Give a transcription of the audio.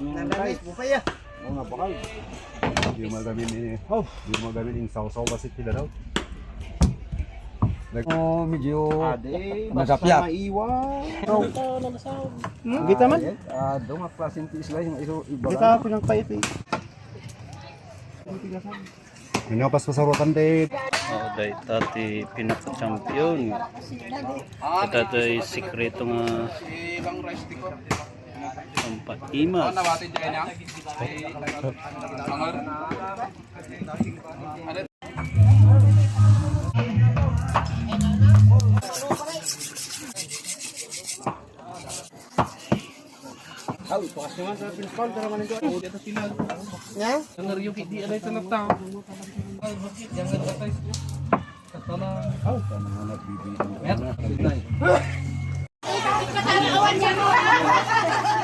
Nandanis, bupay ah. Oo nga, bakal. Hindi mo magamin ni... Oh, hindi mo magamin yung sausaw kasi sila daw. Nag... Oh, medyo... Nagapyat. maiwan. Hmm? Gita man? Ah, doon nga klaseng tiis lang. Gita pinagpait eh. Ano pas pasarutan din. Oh, dahil tati pinaka-champion. At dahil sikreto nga ang paimas. Aw, pakas sa principal, tara man ito. Uti ito sila. Nga? Ang nariyo, hindi sa nagtao. Aw, bakit? Jangan katay. Katala. Aw, tama nga nagbibigay. Mer, katay. Ay, kapit ka tanawan yan.